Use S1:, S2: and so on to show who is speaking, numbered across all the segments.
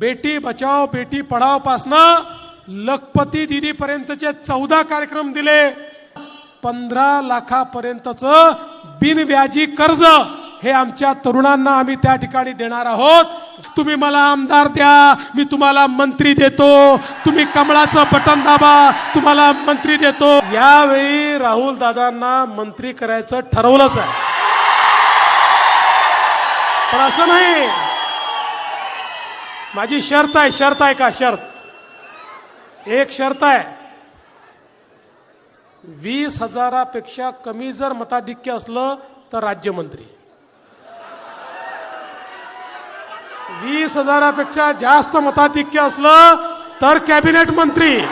S1: बेटी बचाओ बेटी पढाओ पासनं लखपती दिदी पर्यंतचे चौदा कार्यक्रम दिले. पंधरा लाखापर्यंतचं बिनव्याजी कर्ज हे आमच्या तरुणांना आम्ही त्या ठिकाणी देणार आहोत. तुम्ही मला आमदार द्या मी तुम्हाला मंत्री देतो. तुम्ही कमळाचं बटन दाबा तुम्हाला मंत्री देतो. यावेळी राहुल दादांना मंत्री करायचं ठरवलंच आहे. पण असं नाही. माझी शर्त आहे शर्त आहे का? शर्त. एक शर्त आहे. वीस हजारापेक्षा कमी जर मताधिक्य असलं तर राज्यमंत्री. वीस हजारापेक्षा जास्त मताधिक्य असलं तर कॅबिनेट मंत्री.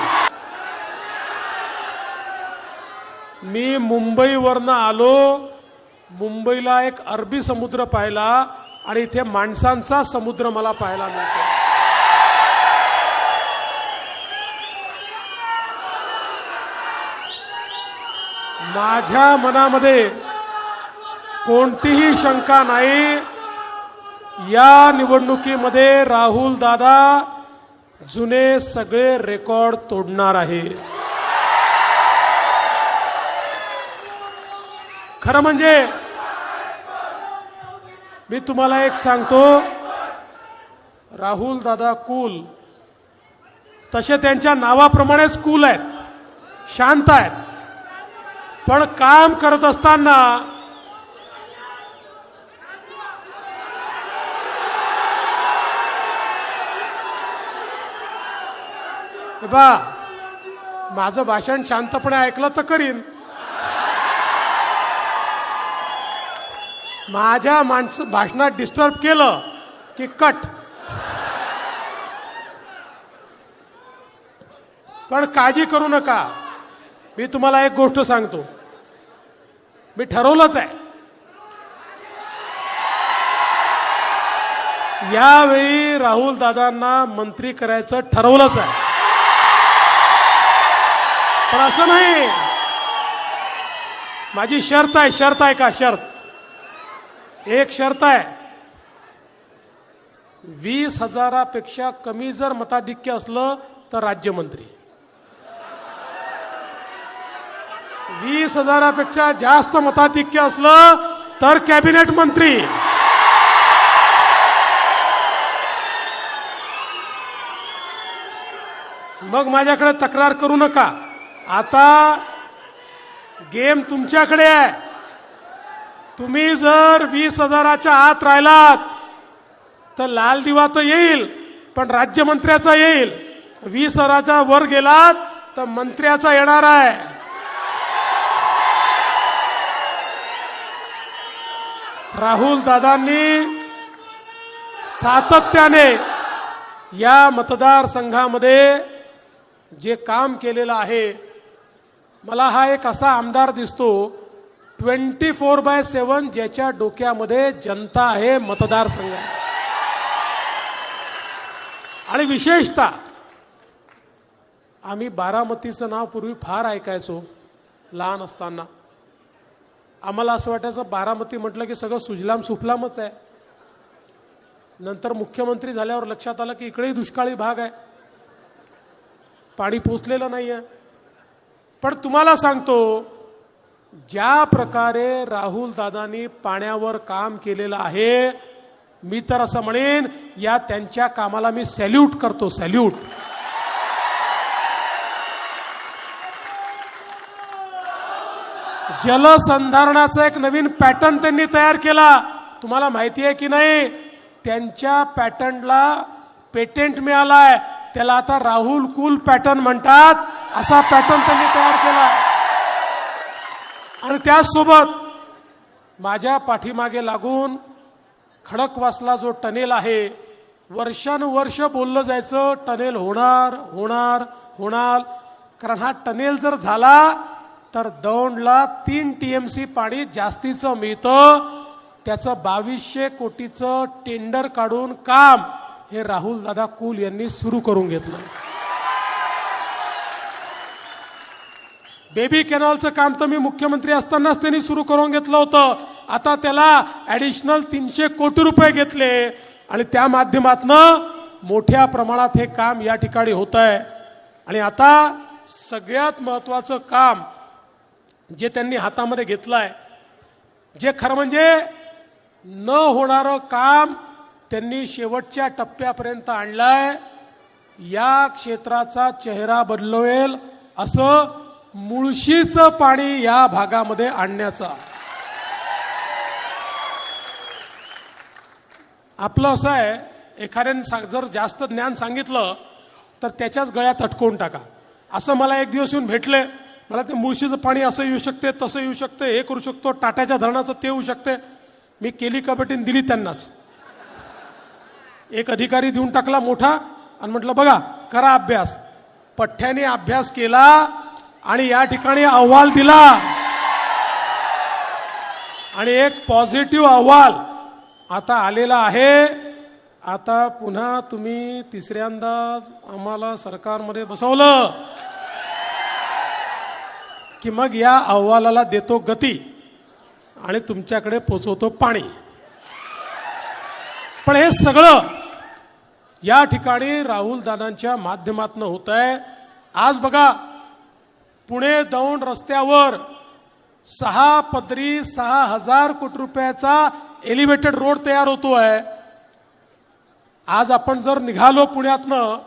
S1: मी मुंबईवरनं आलो. मुंबईला एक अरबी समुद्र पाहिला आणि इथे माणसांचा समुद्र मला पाहायला मिळतो. माझ्या मनामध्ये कोणतीही शंका नाही. या निवडणुकीमध्ये राहुल दादा जुने सगळे रेकॉर्ड तोडणार आहे. खरं म्हणजे मी तुम्हाला एक सांगतो. राहुल दादा कूल तसे त्यांच्या नावाप्रमाणेच कूल आहेत. शांत आहेत. पण काम करत असताना बा माझं भाषण शांतपणे ऐकलं तर करीन. माझ्या माणसं भाषणात डिस्टर्ब केलं की कट पण काळजी करू नका. मी तुम्हाला एक गोष्ट सांगतो. मी ठरवलंच आहे. यावेळी राहुल दादांना मंत्री करायचं ठरवलंच आहे. पण असं नाही. माझी शर्त आहे शर्त आहे का शर्त? एक शर्त आहे. वीस हजारापेक्षा कमी जर मताधिक्य असलं तर राज्यमंत्री. वीस हजारापेक्षा जास्त मताधिक्य असलं तर कॅबिनेट मंत्री. मग माझ्याकडे तक्रार करू नका. आता गेम तुमच्याकडे आहे. तुम्ही जर वीस हजाराच्या आत राहिलात तर लाल दिवा तर येईल पण राज्यमंत्र्याचा येईल. वीस हजाराच्या वर गेलात तर मंत्र्याचा येणार आहे. राहुल दादांनी सातत्याने या मतदारसंघामध्ये जे काम केलेलं आहे मला हा एक असा आमदार दिसतो ट्वेंटी फोर बाय सेवन ज्याच्या डोक्यामध्ये जनता आहे मतदारसंघ आणि विशेषतः आम्ही बारामतीचं नाव पूर्वी फार ऐकायचो लहान असताना. आम्हाला असं वाटायचं बारामती म्हटलं की सगळं सुजलाम सुफलामच आहे. नंतर मुख्यमंत्री झाल्यावर लक्षात आलं की इकडेही दुष्काळी भाग आहे. पाणी पोचलेलं नाही आहे पण तुम्हाला सांगतो ज्या प्रकारे राहुल दादांनी पाण्यावर काम केलेलं आहे मी तर असं म्हणेन या त्यांच्या कामाला मी सॅल्यूट करतो सॅल्यूट. जलसंधारणाचा एक नवीन पॅटर्न त्यांनी तयार केला. तुम्हाला माहिती आहे की नाही त्यांच्या पॅटर्नला पेटेंट मिळालाय. त्याला आता राहुल कुल पॅटर्न म्हणतात. असा पॅटर्न त्यांनी तयार केला आणि त्याचसोबत माझ्या पाठीमागे लागून खडकवासला जो टनेल आहे वर्षानुवर्ष बोललं जायचं टनेल होणार होणार होणार. कारण हा टनेल जर झाला तर दौंडला तीन टी एम सी पाणी जास्तीचं मिळतं. त्याचं बावीसशे कोटीचं टेंडर काढून काम हे राहुल दादा कुल यांनी सुरू करून घेतलं. बेबी कॅनॉलचं काम तर मी मुख्यमंत्री असतानाच त्यांनी सुरू करून घेतलं होतं. आता त्याला ॲडिशनल तीनशे कोटी रुपये घेतले आणि त्या माध्यमातनं मोठ्या प्रमाणात हे काम या ठिकाणी होत आहे आणि आता सगळ्यात महत्वाचं काम जे त्यांनी हातामध्ये घेतलं आहे जे खरं म्हणजे न होणारं काम त्यांनी शेवटच्या टप्प्यापर्यंत आणलं आहे या क्षेत्राचा चेहरा बदलवेल असं मुळशीचं पाणी या भागामध्ये आणण्याचा आपलं असं आहे एखाद्याने सांग जर जास्त ज्ञान सांगितलं तर त्याच्याच गळ्यात अटकवून टाका. असं मला एक दिवस येऊन भेटले मला ते मुळशीचं पाणी असं येऊ शकते तसं येऊ शकते हे करू शकतो टाट्याच्या धरणाचं ते येऊ शकते. मी केली कबड्डीने दिली त्यांनाच. एक अधिकारी देऊन टाकला मोठा आणि म्हटलं बघा करा अभ्यास. पठ्ठ्याने अभ्यास केला आणि या ठिकाणी अहवाल दिला. आणि एक पॉझिटिव्ह अहवाल आता आलेला आहे. आता पुन्हा तुम्ही तिसऱ्यांदा आम्हाला सरकारमध्ये बसवलं. की मग या अहवालाला देतो गती आणि तुमच्याकडे पोचवतो पाणी. पण हे सगळं या ठिकाणी राहुल दादांच्या माध्यमातून होत आहे आज बघा पुणे दौंड रस्त्यावर सहा पदरी सहा हजार कोटी रुपयाचा एलिव्हेटेड रोड तयार होतो आहे. आज आपण जर निघालो पुण्यातनं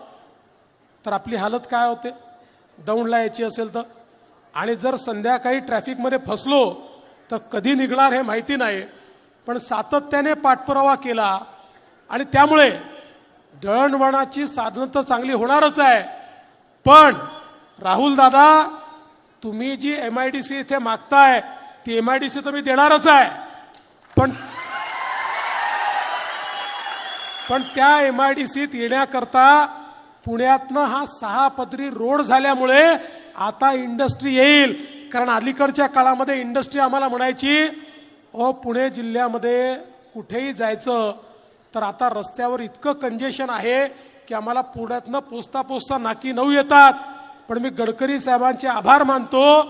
S1: तर आपली हालत काय होते? दौंडला यायची असेल तर. आणि जर संध्याकाळी ट्रॅफिकमध्ये फसलो तर कधी निघणार हे माहिती नाही. पण सातत्याने पाठपुरावा केला. आणि त्यामुळे दळणवळणाची साधनं तर चांगली होणारच आहे. पण राहुल दादा तुम्ही G M I D C इथे मागताय ती एम आय डी सी तर मी देणारच आहे. पण पण त्या एम आय डी सीत येण्याकरता पुण्यातनं हा सहा पदरी रोड झाल्यामुळे आता इंडस्ट्री येईल. कारण अलीकडच्या काळामध्ये इंडस्ट्री आम्हाला म्हणायची ओ पुणे जिल्ह्यामध्ये कुठेही जायचं तर आता रस्त्यावर इतकं कंजेशन आहे की आम्हाला पुण्यातनं पोचता पोचता नाकी नऊ येतात. पण मी गडकरी साहेबांचे आभार मानतो.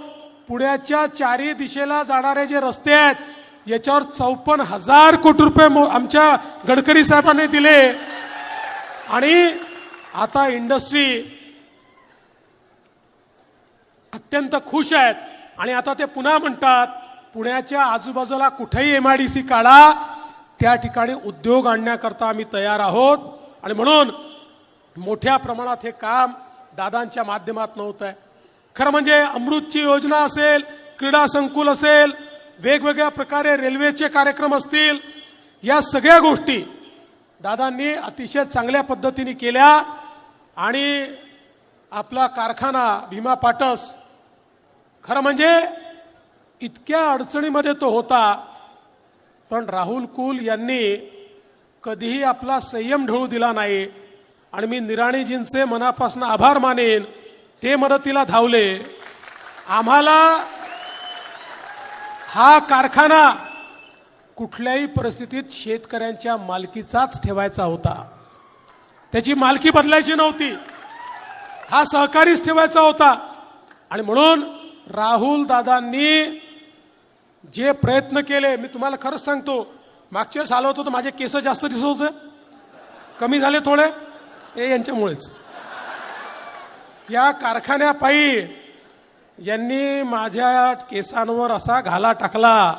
S1: पुण्याच्या चारी दिशेला जाणारे जे रस्ते आहेत याच्यावर चौपन्न हजार कोटी रुपये मो- आमच्या गडकरी साहेबांनी दिले. आणि आता इंडस्ट्री अत्यंत खुश आहेत. आणि आता ते पुन्हा म्हणतात पुण्याच्या आजूबाजूला कुठेही एम आय डी सी काढा. त्या ठिकाणी उद्योग आणण्याकरता आम्ही तयार आहोत. आणि म्हणून मोठ्या प्रमाणात हे काम दादांच्या माध्यमातून नव्हतं आहे. खरं म्हणजे अमृतची योजना असेल क्रीडा संकुल असेल वेगवेगळ्या प्रकारे रेल्वेचे कार्यक्रम असतील या सगळ्या गोष्टी दादांनी अतिशय चांगल्या पद्धतीने केल्या आणि आपला कारखाना भीमा पाटस खरं म्हणजे इतक्या अडचणीमध्ये तो होता पण राहुल कुल यांनी कधीही आपला संयम ढळू दिला नाही. आणि मी निराणीजींचे मनापासून आभार मानेन. ते मदतीला धावले. आम्हाला हा कारखाना कुठल्याही परिस्थितीत शेतकऱ्यांच्या मालकीचाच ठेवायचा होता. त्याची मालकी बदलायची नव्हती. हा सहकारीच ठेवायचा होता. आणि म्हणून राहुल दादांनी जे प्रयत्न केले मी तुम्हाला खरंच सांगतो मागच्या वेळेस आलो होतो तर माझे केस जास्त दिसत होते. कमी झाले थोडे. हे यांच्यामुळेच. या कारखान्यापायी यांनी माझ्या केसांवर असा घाला टाकला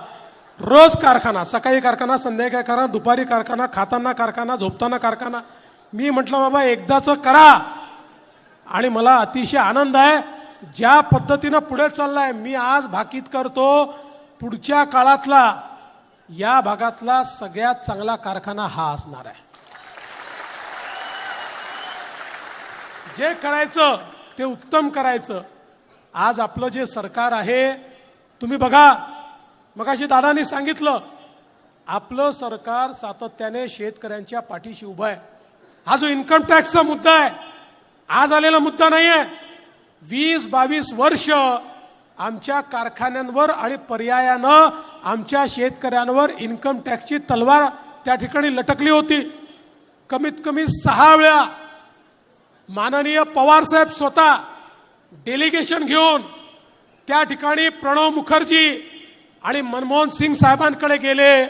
S1: रोज कारखाना सकाळी कारखाना संध्याकाळी कारखाना दुपारी कारखाना खाताना कारखाना झोपताना कारखाना. मी म्हटलं बाबा एकदाचं करा. आणि मला अतिशय आनंद आहे ज्या पद्धतीनं पुढे चाललाय मी आज भाकीत करतो पुढच्या काळातला या भागातला सगळ्यात चांगला कारखाना हा असणार आहे. जे करायचं ते उत्तम करायचं. आज आपलं जे सरकार आहे तुम्ही बघा. मगाशी दादानी सांगितलं आपलं सरकार सातत्याने शेतकऱ्यांच्या पाठीशी उभं आहे. हा जो इन्कम टॅक्सचा मुद्दा आहे आज आलेला मुद्दा नाही आहे वीस बावीस वर्ष आमच्या कारखान्यांवर आणि पर्यायानं आमच्या शेतकऱ्यांवर इन्कम टॅक्सची तलवार त्या ठिकाणी लटकली होती. कमीत कमी सहा वेळा माननीय पवार साहेब स्वतः डेलिगेशन घेऊन त्या ठिकाणी प्रणव मुखर्जी आणि मनमोहन सिंग साहेबांकडे गेले.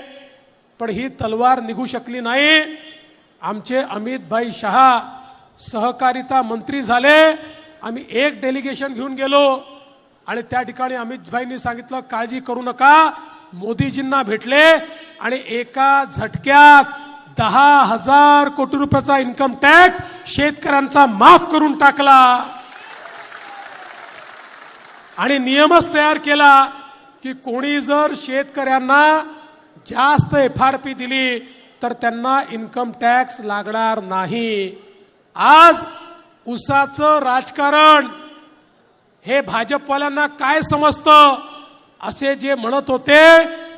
S1: पण ही तलवार निघू शकली नाही. आमचे अमित भाई शहा सहकारिता मंत्री झाले. आम्ही एक डेलिगेशन घेऊन गेलो. आणि त्या ठिकाणी अमित भाईंनी सांगितलं काळजी करू नका. मोदीजींना भेटले आणि एका झटक्यात दहा हजार कोटी रुपयाचा इन्कम टॅक्स शेतकऱ्यांचा माफ करून टाकला. आणि नियमच तयार केला की कोणी जर शेतकऱ्यांना जास्त एफ आर पी दिली तर त्यांना इन्कम टॅक्स लागणार नाही. आज उसाचं राजकारण हे भाजपवाल्यांना काय समजतं? असे जे म्हणत होते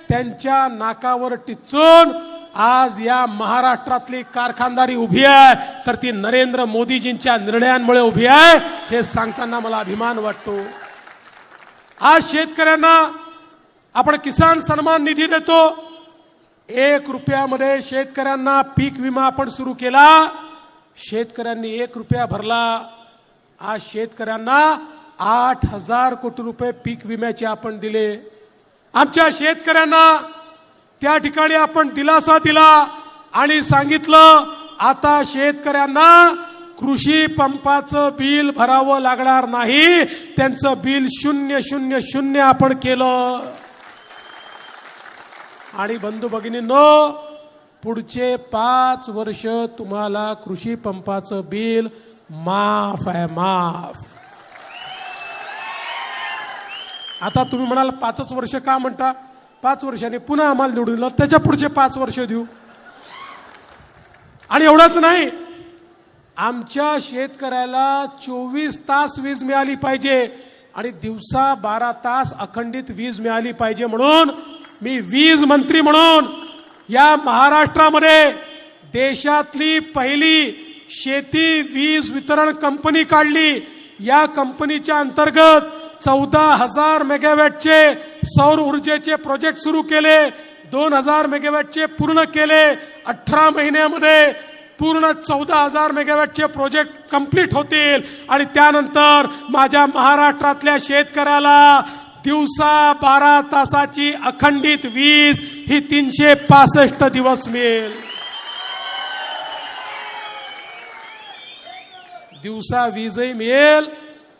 S1: त्यांच्या नाकावर टिचून आज या महाराष्ट्रातली कारखानदारी उभी आहे तर ती नरेंद्र मोदीजींच्या निर्णयांमुळे उभी आहे हे सांगताना मला अभिमान वाटतो. आज शेतकऱ्यांना आपण किसान सन्मान निधी देतो. एक रुपयामध्ये शेतकऱ्यांना पीक विमा आपण सुरू केला शेतकऱ्यांनी एक रुपया भरला. आज शेतकऱ्यांना आठ हजार कोटी रुपये पीक विम्याचे आपण दिले. आमच्या शेतकऱ्यांना त्या ठिकाणी आपण दिलासा दिला आणि सांगितलं आता शेतकऱ्यांना कृषी पंपाचं बिल भरावं लागणार नाही त्यांचं बिल शून्य शून्य शून्य आपण केलं. आणि बंधू भगिनींनो पुढचे पाच वर्ष तुम्हाला कृषी पंपाचं बिल माफ आहे माफ. आता तुम्ही म्हणाल पाचच वर्ष का म्हणता? पाच वर्षाने पुन्हा आम्हाला निवडून दिलं. त्याच्या पुढचे पाच वर्ष देऊ. आणि एवढंच नाही आमच्या शेतकऱ्याला चोवीस तास वीज मिळाली पाहिजे आणि दिवसा बारा तास अखंडित वीज मिळाली पाहिजे म्हणून मी वीज मंत्री म्हणून या महाराष्ट्रामध्ये देशातली पहिली शेती वीज वितरण कंपनी काढली. या कंपनीच्या अंतर्गत चौदा हजार मेगावॅटचे सौर ऊर्जेचे प्रोजेक्ट सुरू केले दोन हजार मेगावॅटचे पूर्ण केले अठरा महिन्यामध्ये पूर्ण चौदा हजार मेगावॅटचे प्रोजेक्ट कंप्लीट होतील. आणि त्यानंतर माझ्या महाराष्ट्रातल्या शेतकऱ्याला दिवसा बारा तासाची अखंडित वीज ही तीनशे पासष्ट दिवस मिळेल. दिवसा वीजही मिळेल.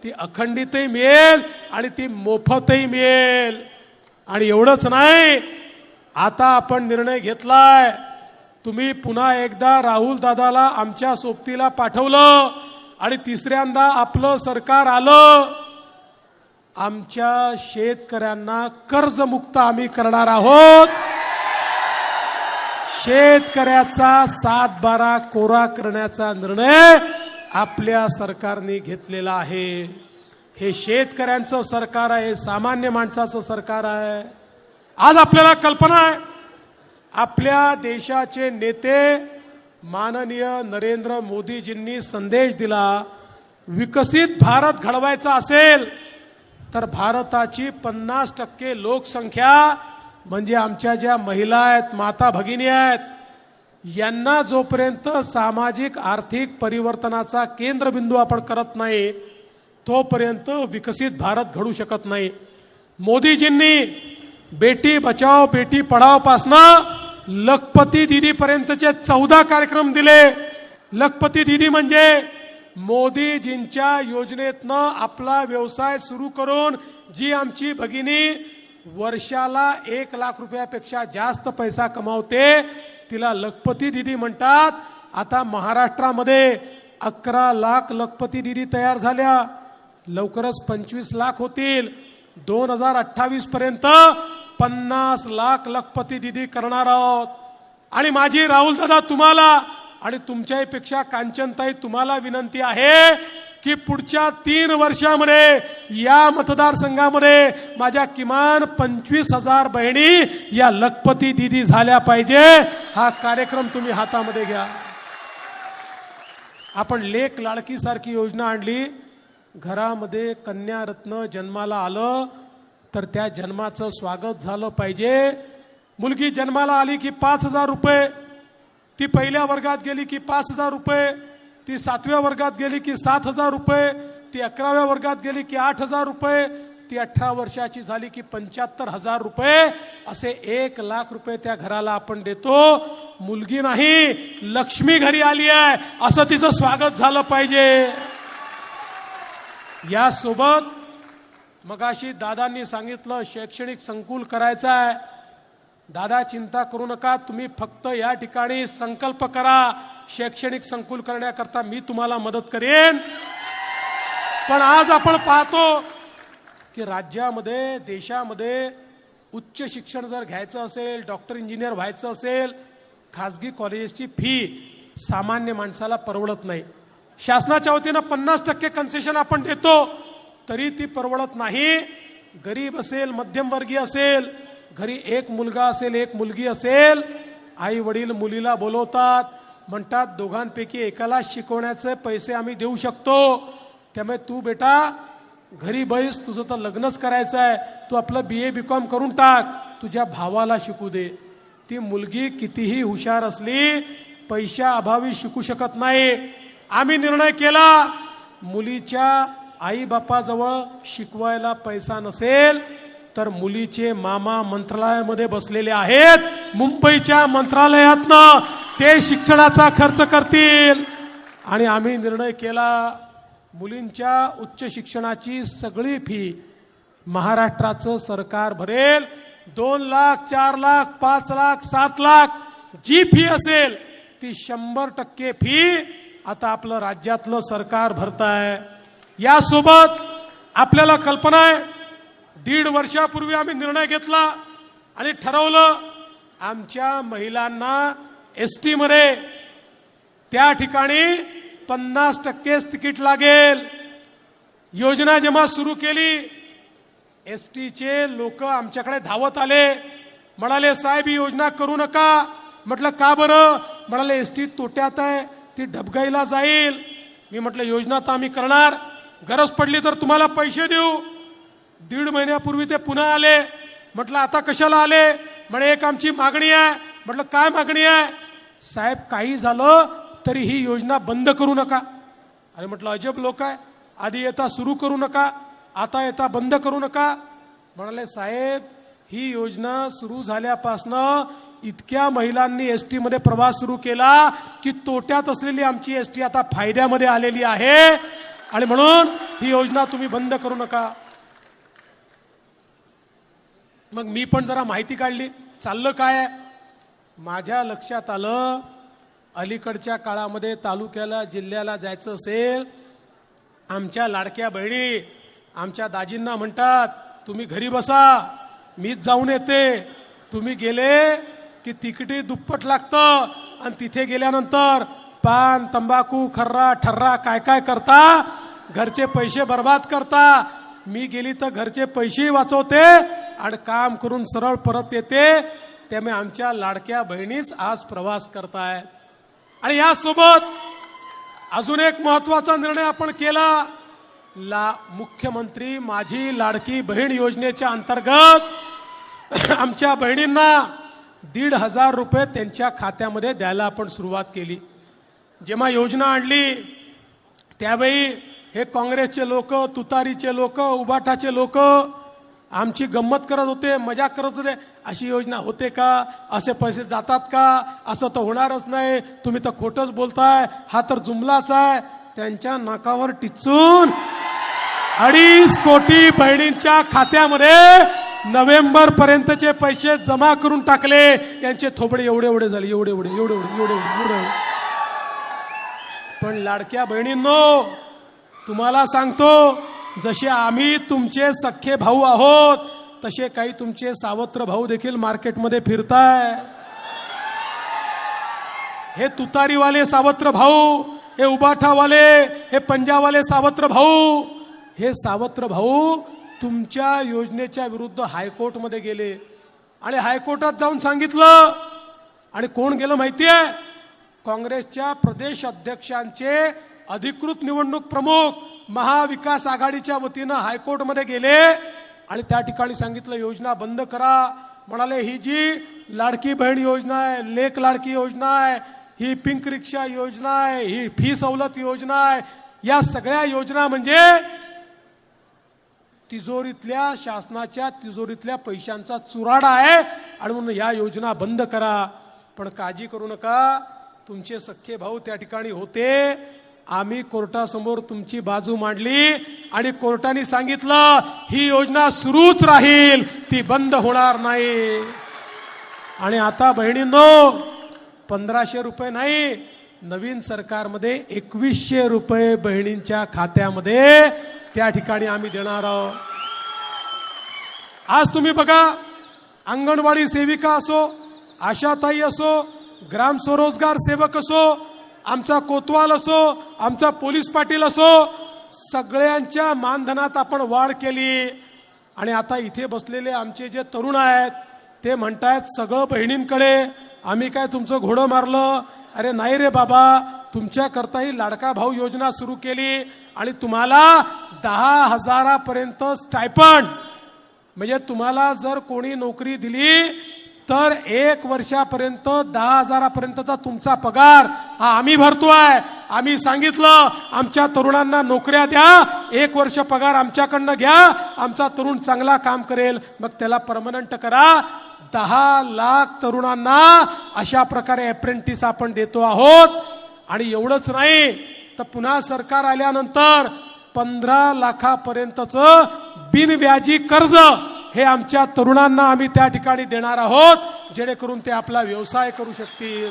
S1: ती अखंडितही मिळेल आणि ती मोफतही मिळेल. आणि एवढंच नाही आता आपण निर्णय घेतलाय. तुम्ही पुन्हा एकदा राहुल दादाला आमच्या सोबतीला पाठवलं आणि तिसऱ्यांदा आपलं सरकार आलं. आमच्या शेतकऱ्यांना कर्जमुक्त आम्ही करणार आहोत. शेतकऱ्याचा सात बारा कोरा करण्याचा निर्णय आपल्या सरकारने घेतलेला आहे. हे शेतकऱ्यांचं सरकार आहे सामान्य माणसाचं सरकार आहे. आज आपल्याला कल्पना आहे आपल्या देशाचे नेते माननीय नरेंद्र मोदीजींनी संदेश दिला विकसित भारत घडवायचा असेल तर भारताची पन्नास टक्के लोकसंख्या म्हणजे आमच्या ज्या महिला आहेत माता भगिनी आहेत यांना जोपर्यंत सामाजिक आर्थिक परिवर्तनाचा केंद्रबिंदू आपण करत नाही तोपर्यंत विकसित भारत घडू शकत नाही. मोदीजींनी बेटी बचाओ बेटी पढावपासनं लखपती दिदीपर्यंतचे चौदा कार्यक्रम दिले. लखपती दिदी म्हणजे मोदीजींच्या योजनेतनं आपला व्यवसाय सुरू करून जी आमची भगिनी वर्षाला एक लाख रुपयापेक्षा जास्त पैसा कमावते तिला लखपती दिदी म्हणतात. आता महाराष्ट्रामध्ये अकरा लाख लखपती दिदी तयार झाल्या. लवकरच पंचवीस लाख होतील. दोन हजार अठ्ठावीस पर्यंत पन्नास लाख लखपती दिदी करणार आहोत. आणि माझी राहुल दादा तुम्हाला आणि तुमच्यापेक्षा कांचनताई तुम्हाला विनंती आहे. की पुढच्या तीन वर्षामध्ये या मतदारसंघामध्ये माझ्या किमान पंचवीस हजार बहिणी या लखपती दिदी झाल्या पाहिजे. हा कार्यक्रम तुम्ही हातामध्ये घ्या. आपण लेख लाडकीसारखी योजना आणली. घरामध्ये कन्या रत्न जन्माला आलं तर त्या जन्माचं स्वागत झालं पाहिजे. मुलगी जन्माला आली की पाच हजार रुपये. ती पहिल्या वर्गात गेली की पाच हजार रुपये. ती सातव्या वर्गात गेली की सात हजार रुपये ती अकराव्या वर्गात गेली की आठ हजार रुपये ती अठरा वर्षाची झाली की पंच्याहत्तर हजार रुपये. असे एक लाख रुपये त्या घराला आपण देतो. मुलगी नाही लक्ष्मी घरी आली आहे. असं तिचं स्वागत झालं पाहिजे. यासोबत मगाशी दादांनी सांगितलं शैक्षणिक संकुल करायचं आहे. दादा चिंता करू नका तुम्ही फक्त या ठिकाणी संकल्प करा. शैक्षणिक संकुल करण्याकरता मी तुम्हाला मदत करेन. पण आज आपण पाहतो की राज्यामध्ये देशामध्ये उच्च शिक्षण जर घ्यायचं असेल डॉक्टर इंजिनियर व्हायचं असेल खाजगी कॉलेजेसची फी सामान्य माणसाला परवडत नाही. शासनाच्या वतीनं पन्नास टक्के कन्सेशन आपण देतो तरी ती परवडत नाही. गरीब असेल मध्यमवर्गीय असेल घरी एक मुलगा असेल एक मुलगी असेल आई वडील मुलीला बोलवतात म्हणतात दोघांपैकी एकाला शिकवण्याचे पैसे आम्ही देऊ शकतो. त्यामुळे तू बेटा घरी बैस तुझं तर लग्नच करायचं आहे. तू आपलं बी ए बी कॉम करून टाक. तुझ्या भावाला शिकू दे. ती मुलगी कितीही हुशार असली पैशा अभावी शिकू शकत नाही. आम्ही निर्णय केला मुलीच्या आईबापाजवळ शिकवायला पैसा नसेल तर मुलीचे मामा मंत्रालयामध्ये बसलेले आहेत. मुंबईच्या मंत्रालयातनं ते शिक्षणाचा खर्च करतील. आणि आम्ही निर्णय केला मुलींच्या उच्च शिक्षणाची सगळी फी महाराष्ट्राचं सरकार भरेल. दोन लाख चार लाख पाच लाख सात लाख जी फी असेल ती शंभर टक्के फी आता आपलं राज्यातलं सरकार भरत आहे यासोबत आपल्याला कल्पना आहे दीड वर्षापूर्वी आम्ही निर्णय घेतला आणि ठरवलं आमच्या महिलांना एस टीमध्ये त्या ठिकाणी पन्नास टक्केच तिकीट लागेल. योजना जेव्हा सुरू केली एस टीचे लोक आमच्याकडे धावत आले. म्हणाले साहेब ही योजना करू नका. म्हटलं का बरं? म्हणाले एस टी तोट्यात आहे ती ढबगाईला जाईल. मी म्हटलं योजना तर आम्ही करणार. गरज पडली तर तुम्हाला पैसे देऊ. दीड महिन्यापूर्वी ते पुन्हा आले. म्हटलं आता कशाला आले? म्हणे एक आमची मागणी आहे. म्हटलं काय मागणी आहे? साहेब काही झालं तरी ही योजना बंद करू नका. अरे म्हटलं अजब लोक आहे. आधी येता सुरू करू नका. आता येता बंद करू नका. म्हणाले साहेब ही योजना सुरू झाल्यापासनं इतक्या महिलांनी एस टीमध्ये प्रवास सुरू केला की तोट्यात असलेली आमची एस टी आता फायद्यामध्ये आलेली आहे. आणि म्हणून ही योजना तुम्ही बंद करू नका. मग मी पण जरा माहिती काढली. चाललं काय आहे? माझ्या लक्षात आलं अलीकडच्या काळामध्ये तालुक्याला जिल्ह्याला जायचं असेल आमच्या लाडक्या बहिणी आमच्या दाजींना म्हणतात तुम्ही घरी बसा मीच जाऊन येते. तुम्ही गेले की तिकिटी दुप्पट लागतं आणि तिथे गेल्यानंतर पान तंबाखू खर्रा ठर्रा काय काय करता? घरचे पैसे बर्बाद करता. मी गेली तर घरचे पैसेही वाचवते आणि काम करून सरळ परत येते. त्यामुळे आमच्या लाडक्या बहिणीच आज प्रवास करताय. आणि यासोबत अजून एक महत्त्वाचा निर्णय आपण केला. ला मुख्यमंत्री माझी लाडकी बहीण योजनेच्या अंतर्गत आमच्या बहिणींना दीड हजार रुपये त्यांच्या खात्यामध्ये द्यायला आपण सुरुवात केली. जेव्हा योजना आणली त्यावेळी हे काँग्रेसचे लोक तुतारीचे लोक उबाटाचे लोक आमची गंमत करत होते मजा करत होते. अशी योजना होते का? असे पैसे जातात का? असं तर होणारच नाही. तुम्ही तर खोटंच बोलताय. हा तर जुमलाच आहे. त्यांच्या नाकावर टिचून अडीच कोटी बहिणींच्या खात्यामध्ये नोव्हेंबर पर्यंतचे पैसे जमा करून टाकले. यांचे थोबडे एवढे एवढे झाले एवढे एवढे एवढे एवढे एवढे एवढे. पण लाडक्या बहिणींनो तुम्हाला सांगतो जसे आम्ही तुमचे सख्खे भाऊ आहोत तसे काही तुमचे सावत्र भाऊ देखील मार्केटमध्ये फिरताय. हे तुतारीवाले सावत्र भाऊ हे उबाठावाले हे पंजावाले सावत्र भाऊ हे सावत्र भाऊ तुमच्या योजनेच्या विरुद्ध हायकोर्टमध्ये गेले. आणि हायकोर्टात जाऊन सांगितलं. आणि कोण गेलं माहिती आहे काँग्रेसच्या प्रदेश अध्यक्षांचे अधिकृत निवडणूक प्रमुख महाविकास आघाडीच्या वतीनं हायकोर्टमध्ये गेले आणि त्या ठिकाणी सांगितलं योजना बंद करा. म्हणाले ही जी लाडकी बहीण योजना आहे लेख लाडकी योजना आहे ही पिंक रिक्षा योजना आहे ही फी सवलत योजना आहे या सगळ्या योजना म्हणजे तिजोरीतल्या शासनाच्या तिजोरीतल्या पैशांचा चुराडा आहे आणि म्हणून या योजना बंद करा. पण काळजी करू नका. तुमचे सख्खे भाऊ त्या ठिकाणी होते. आम्ही कोर्टासमोर तुमची बाजू मांडली आणि कोर्टाने सांगितलं ही योजना सुरूच राहील. ती बंद होणार नाही. आणि आता बहिणींनो पंधराशे रुपये नाही नवीन सरकारमध्ये एकवीसशे रुपये बहिणींच्या खात्यामध्ये त्या ठिकाणी आम्ही देणार आहोत. आज तुम्ही बघा अंगणवाडी सेविका असो आशाताई असो ग्राम स्वरोजगार सेवक असो आमचा कोतवाल असो आमचा पोलीस पाटील असो सगळ्यांच्या मानधनात आपण वाढ केली. आणि आता इथे बसलेले आमचे जे तरुण आहेत ते म्हणतायत सगळं बहिणींकडे आम्ही काय तुमचं घोडं मारलं? अरे नाही रे बाबा तुमच्याकरताही लाडका भाऊ योजना सुरू केली आणि तुम्हाला दहा हजारापर्यंत स्टायपंड. म्हणजे तुम्हाला जर कोणी नोकरी दिली तर एक वर्षापर्यंत दहा हजारापर्यंतचा तुमचा पगार हा आम्ही भरतोय आम्ही सांगितलं आमच्या तरुणांना नोकऱ्या द्या एक वर्ष पगार आमच्याकडनं घ्या आमचा तरुण चांगला काम करेल. मग त्याला परमनंट करा. दहा लाख तरुणांना अशा प्रकारे अप्रेंटिस आपण देतो आहोत. आणि एवढंच नाही तर पुन्हा सरकार आल्यानंतर पंधरा लाखापर्यंतचं बिनव्याजी कर्ज हे आमच्या तरुणांना आम्ही त्या ठिकाणी देणार आहोत जेणेकरून ते आपला व्यवसाय करू शकतील.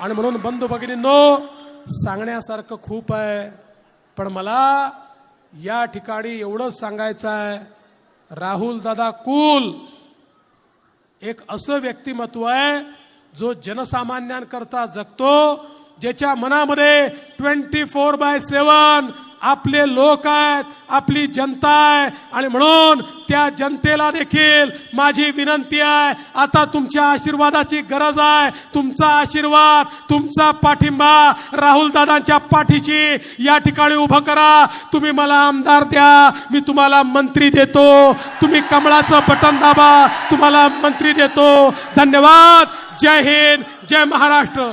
S1: आणि म्हणून बंधू भगिनींनो सांगण्यासारखं खूप आहे पण मला या ठिकाणी एवढंच सांगायचं आहे राहुल दादा कुल एक असं व्यक्तिमत्व आहे जो जनसामान्यांकरता जगतो ज्याच्या मनामध्ये ट्वेंटी फोर बाय सेवन आपले लोक आहेत आपली जनता आहे. आणि म्हणून त्या जनतेला देखील माझी विनंती आहे आता तुमच्या आशीर्वादाची गरज आहे. तुमचा आशीर्वाद तुमचा पाठिंबा राहुल दादांच्या पाठीशी या ठिकाणी उभं करा. तुम्ही मला आमदार द्या मी तुम्हाला मंत्री देतो. तुम्ही कमळाचं बटन दाबा तुम्हाला मंत्री देतो. धन्यवाद. जय हिंद जय Maharashtra.